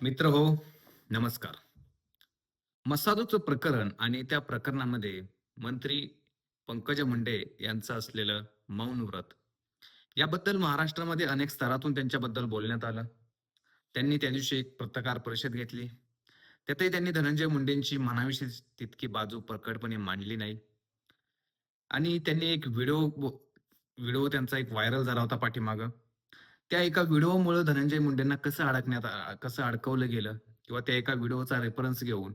मित्र हो नमस्कार. मसादोचं प्रकरण आणि त्या प्रकरणामध्ये मंत्री पंकजा मुंडे यांचं असलेलं मौन व्रत याबद्दल महाराष्ट्रामध्ये अनेक स्तरातून त्यांच्याबद्दल बोलण्यात आलं. त्यांनी त्या दिवशी एक पत्रकार परिषद घेतली. त्यातही त्यांनी धनंजय मुंडेंची मनाविषयी तितकी बाजू प्रकटपणे मांडली नाही. आणि त्यांनी एक व्हिडिओ व्हिडिओ त्यांचा एक व्हायरल झाला होता पाठीमागं. त्या एका व्हिडिओमुळे धनंजय मुंडेंना कसं अडकण्यात आ- कसं अडकवलं गेलं? किंवा त्या एका व्हिडिओचा रेफरन्स घेऊन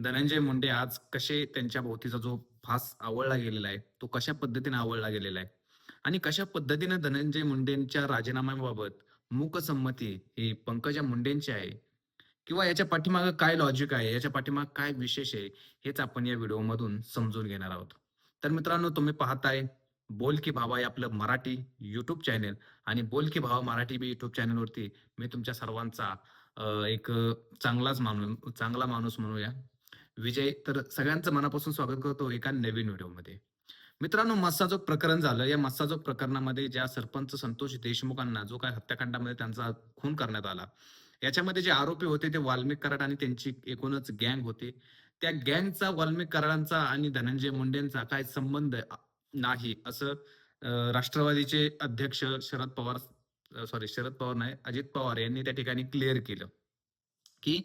धनंजय मुंडे आज कसे त्यांच्या भोवतीचा जो फास आवळला गेलेला आहे तो कशा पद्धतीने आवळला गेलेला आहे? आणि कशा पद्धतीने धनंजय मुंडेंच्या राजीनाम्याबाबत मूकसंमती ही पंकजा मुंडेंची आहे? किंवा याच्या पाठीमागं काय लॉजिक आहे? याच्या पाठीमागं काय विशेष आहे? हेच आपण या व्हिडिओमधून समजून घेणार आहोत. तर मित्रांनो तुम्ही पाहताय बोल की भावा हे आपलं मराठी युट्यूब चॅनेल आणि बोल की भावा मराठी बी युट्यूब चॅनलवरती मी तुमच्या सर्वांचा एक चांगलाच माणूस चांगला माणूस म्हणूया. विजय तर सगळ्यांचं मनापासून स्वागत करतो एका नवीन व्हिडिओमध्ये. मित्रांनो मस्साजोग प्रकरण झालं. या मस्साजोग प्रकरणामध्ये ज्या सरपंच संतोष देशमुखांना जो काय हत्याकांडामध्ये त्यांचा खून करण्यात आला याच्यामध्ये जे आरोपी होते ते वाल्मिक कराड आणि त्यांची एकूणच गँग होती. त्या गँगचा वाल्मिक कराडांचा आणि धनंजय मुंडेंचा काय संबंध नाही. असं राष्ट्रवादीचे अध्यक्ष शरद पवार सॉरी शरद पवार नाही अजित पवार यांनी त्या ठिकाणी क्लिअर केलं की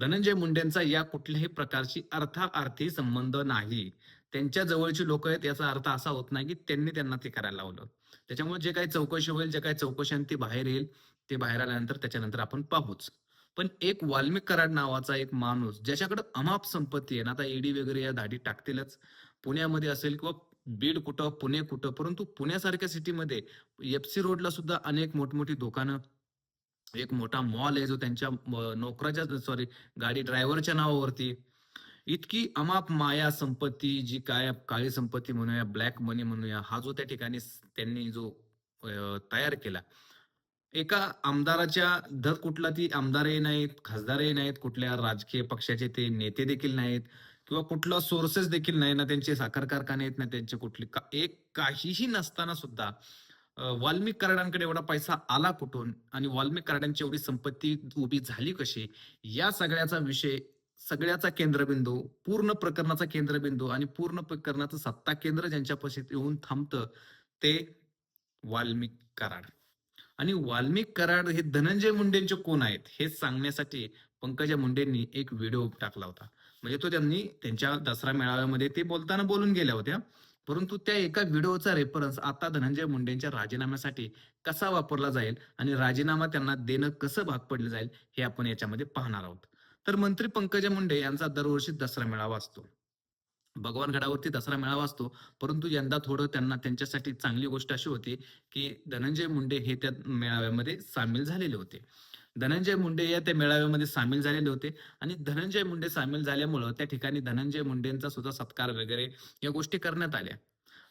धनंजय मुंडेंचा या कुठल्याही प्रकारची अर्थार्थी संबंध नाही. त्यांच्या जवळची लोक आहेत याचा अर्थ असा होत नाही की त्यांनी त्यांना ते करायला लावलं. त्याच्यामुळे जे काही चौकशी होईल जे काही चौकशी ती बाहेर येईल ते बाहेर आल्यानंतर त्याच्यानंतर आपण पाहूच. पण एक वाल्मिक कराड नावाचा एक माणूस ज्याच्याकडे अमाप संपत्ती आहे ना आता ईडी वगैरे या धाडी टाकतीलच. पुण्यामध्ये असेल किंवा बीड कुठं पुणे कुठं परंतु पुण्यासारख्या सिटीमध्ये एफसी रोडला सुद्धा अनेक मोठमोठी दुकानं एक मोठा मॉल आहे जो त्यांच्या नोकराच्या सॉरी गाडी ड्रायव्हरच्या नावावरती. इतकी अमाप माया संपत्ती जी काय काळी संपत्ती म्हणूया ब्लॅक मनी म्हणूया हा जो त्या ठिकाणी त्यांनी जो तयार केला. एका आमदाराच्या धर कुठला ती आमदारही नाहीत खासदारही नाहीत कुठल्या राजकीय पक्षाचे ते नेते देखील नाहीत. किंवा कुठला सोर्सेस देखील नाही ना त्यांचे साखर कारखाने आहेत ना त्यांचे कुठले का- एक काहीही नसताना सुद्धा वाल्मिक कराडांकडे एवढा पैसा आला कुठून आणि वाल्मिक कराडांची एवढी संपत्ती उभी झाली कशी या सगळ्याचा विषय सगळ्याचा केंद्रबिंदू पूर्ण प्रकरणाचा केंद्रबिंदू आणि पूर्ण प्रकरणाचं सत्ता केंद्र ज्यांच्यापाशी येऊन थांबतं ते वाल्मिक कराड. आणि वाल्मिक कराड हे धनंजय मुंडेंचे कोण आहेत हे सांगण्यासाठी पंकजा मुंडेंनी एक व्हिडिओ टाकला होता. म्हणजे तो त्यांनी त्यांच्या दसरा मेळाव्यामध्ये ते बोलताना बोलून गेल्या होत्या. परंतु त्या एका व्हिडिओचा रेफरन्स आता धनंजय मुंडेंच्या राजीनाम्यासाठी कसा वापरला जाईल आणि राजीनामा त्यांना देणं कसं भाग पडलं जाईल हे आपण याच्यामध्ये पाहणार आहोत. तर मंत्री पंकजा मुंडे यांचा दरवर्षी दसरा मेळावा असतो. भगवानगडावरती दसरा मेळावा असतो. परंतु यंदा थोडं त्यांना त्यांच्यासाठी चांगली गोष्ट अशी होती की धनंजय मुंडे हे त्या मेळाव्यामध्ये सामील झालेले होते. धनंजय मुंडे या त्या मेळाव्यामध्ये सामील झालेले होते. आणि धनंजय मुंडे सामील झाल्यामुळं त्या ठिकाणी धनंजय मुंडेंचा सुद्धा सत्कार वगैरे या गोष्टी करण्यात आल्या.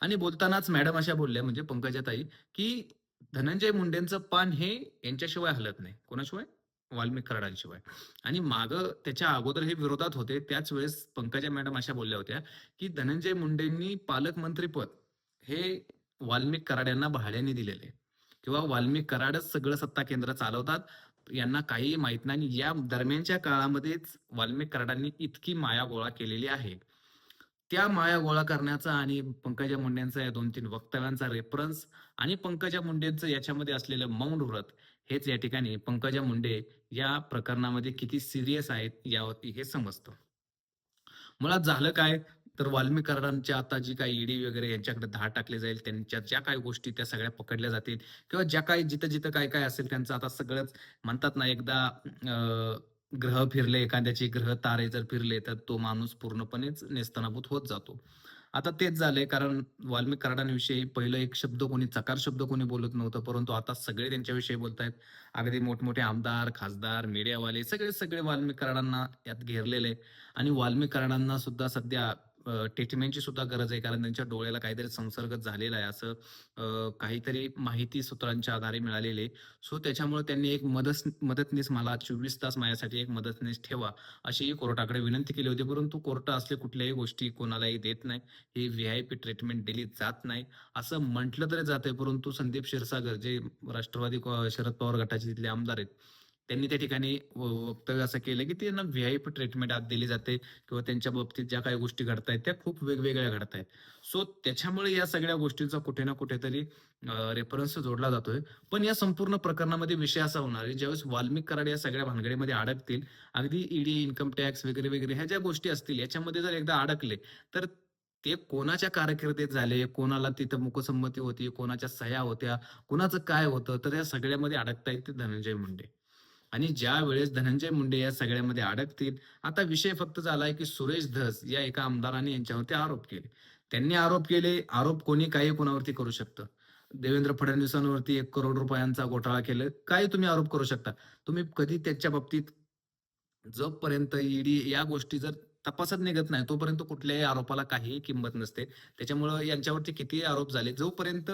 आणि बोलतानाच मॅडम अशा बोलल्या म्हणजे पंकजाताई की धनंजय मुंडेंचं पान हे यांच्याशिवाय हलत नाही. कोणाशिवाय? वाल्मिक कराडांशिवाय आणि माग त्याच्या अगोदर हे विरोधात होते. त्याच वेळेस पंकजा मॅडम अशा बोलल्या होत्या की धनंजय मुंडेंनी पालकमंत्रीपद हे वाल्मिक कराड यांना भाड्याने दिलेले. किंवा वाल्मिक कराडच सगळं सत्ता केंद्र चालवतात यांना काही माहीत नाही. या दरम्यानच्या काळामध्येच वाल्मिक कराडांनी इतकी माया गोळा केलेली आहे. त्या माया गोळा करण्याचा आणि पंकजा मुंडेंचा या दोन तीन वक्तव्यांचा रेफरन्स आणि पंकजा मुंडेंचं याच्यामध्ये असलेलं मौन व्रत हेच या ठिकाणी पंकजा मुंडे या प्रकरणामध्ये किती सिरियस आहेत यावरती हे समजतं. मुळात झालं काय? तर वाल्मिक आता जी काही ईडी वगैरे यांच्याकडे धाड टाकले जाईल त्यांच्या ज्या काही गोष्टी त्या सगळ्या पकडल्या जातील किंवा ज्या काही जिथं जिथं काय काय असेल त्यांचं आता सगळंच म्हणतात ना एकदा ग्रह फिरले एखाद्याचे ग्रह तारे जर फिरले तर तो माणूस पूर्णपणेच नेस्तनाभूत होत जातो. आता तेच झालंय कारण वाल्मिक कराडांविषयी पहिलं एक शब्द कोणी चकार शब्द कोणी बोलत नव्हतं परंतु आता सगळे त्यांच्याविषयी बोलतायत. अगदी मोठमोठे आमदार खासदार मीडियावाले सगळे सगळे वाल्मिक कराडांना यात घेरलेले. आणि वाल्मिक कराडांना सुद्धा सध्या ट्रीटमेंटची सुद्धा गरज आहे. कारण त्यांच्या डोळ्याला काहीतरी संसर्ग झालेला आहे. असं काहीतरी माहिती सूत्रांच्या आधारे मिळालेली आहे. सो त्याच्यामुळे त्यांनी एक मदत मदतनीस मला चोवीस तास माझ्यासाठी एक मदतनीस ठेवा अशी कोर्टाकडे विनंती केली होती. परंतु कोर्ट असले कुठल्याही गोष्टी कोणालाही देत नाही. हे व्ही आय पी ट्रीटमेंट दिली जात नाही. असं म्हटलं तरी जाते परंतु संदीप क्षीरसागर जे राष्ट्रवादी शरद पवार गटाचे तिथले आमदार आहेत त्यांनी त्या ठिकाणी व- वक्तव्य असं केलं की त्यांना व्ही आय पी ट्रीटमेंट आत दिली जाते किंवा त्यांच्या बाबतीत ज्या काही गोष्टी घडत आहेत त्या खूप वेगवेगळ्या घडत आहेत सो त्याच्यामुळे या सगळ्या गोष्टींचा कुठे ना कुठेतरी रेफरन्स जोडला जातोय. पण या संपूर्ण प्रकरणामध्ये विषय असा होणार आहे ज्यावेळेस वाल्मिक कराड या सगळ्या भानगडीमध्ये अडकतील अगदी ईडी इन्कम टॅक्स वगैरे वगैरे ह्या ज्या गोष्टी असतील याच्यामध्ये जर एकदा अडकले तर ते कोणाच्या कारकिर्दीत झाले कोणाला तिथं मुकसंमती होती कोणाच्या सह्या होत्या कोणाचं काय होतं तर या सगळ्यामध्ये अडकता येते धनंजय मुंडे. आणि ज्या वेळेस धनंजय मुंडे या सगळ्यामध्ये अडकतील आता विषय फक्त झालाय की सुरेश धस या एका आमदाराने यांच्यावरती आरोप केले. त्यांनी आरोप केले आरोप कोणी काही कोणावरती करू शकतं. देवेंद्र फडणवीसांवरती एक करोड रुपयांचा घोटाळा केला काय तुम्ही आरोप करू शकता. तुम्ही कधी त्याच्या बाबतीत जोपर्यंत ईडी या गोष्टी जर तपासत निघत नाही. तोपर्यंत कुठल्याही आरोपाला काहीही किंमत नसते. त्याच्यामुळं यांच्यावरती कितीही आरोप झाले जोपर्यंत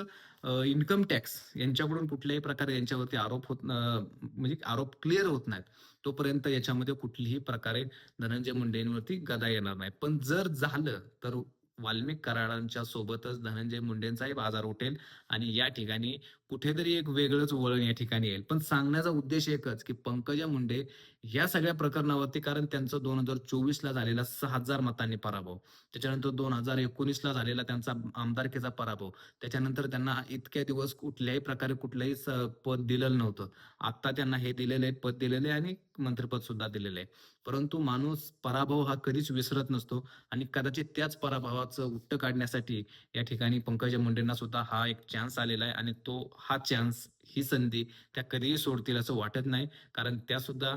इन्कम टॅक्स यांच्याकडून कुठल्याही प्रकारे यांच्यावरती आरोप होत म्हणजे आरोप क्लिअर होत नाहीत तोपर्यंत याच्यामध्ये कुठलीही प्रकारे धनंजय मुंडेंवरती गदा येणार नाही. पण जर झालं तर वाल्मिक कराडांच्या सोबतच धनंजय मुंडेंचाही बाजार उठेल आणि या ठिकाणी कुठेतरी एक वेगळंच वळण या ठिकाणी येईल. पण सांगण्याचा उद्देश एकच की पंकजा मुंडे या सगळ्या प्रकरणावरती कारण त्यांचं दोन हजार चोवीस ला झालेला सहा हजार मतांनी पराभव त्याच्यानंतर दोन हजार एकोणीस ला झालेला त्यांचा आमदारकीचा पराभव त्याच्यानंतर त्यांना इतक्या दिवस कुठल्याही प्रकारे कुठलंही स- पद दिलेलं नव्हतं. आता त्यांना हे दिलेलं आहे पद दिलेलं आहे आणि मंत्रिपद सुद्धा दिलेलं आहे. परंतु माणूस पराभव हा कधीच विसरत नसतो आणि कदाचित त्याच पराभवाचं उट्ट काढण्यासाठी या ठिकाणी पंकजा मुंडेंना सुद्धा हा एक चान्स आलेला आहे आणि तो हा चान्स ही संधी त्या कधीही सोडतील असं वाटत नाही. कारण त्या सुद्धा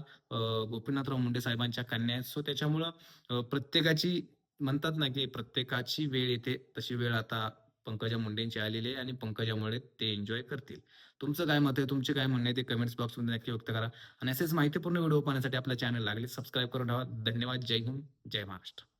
गोपीनाथराव मुंडे साहेबांच्या कन्या आहेत. सो त्याच्यामुळं प्रत्येकाची म्हणतात ना की प्रत्येकाची वेळ येते तशी वेळ आता पंकजा मुंडेंचे आलेले आणि पंकजामुळे ते एन्जॉय करतील. तुमचं काय मत आहे? तुमचे काय म्हणणे आहे ते कमेंट्स बॉक्समध्ये नक्की व्यक्त करा. आणि असेच माहितीपूर्ण व्हिडिओ पाहण्यासाठी आपल्या चॅनल लागले सबस्क्राईब करून ठेवा. धन्यवाद. जय हिंद. जय महाराष्ट्र.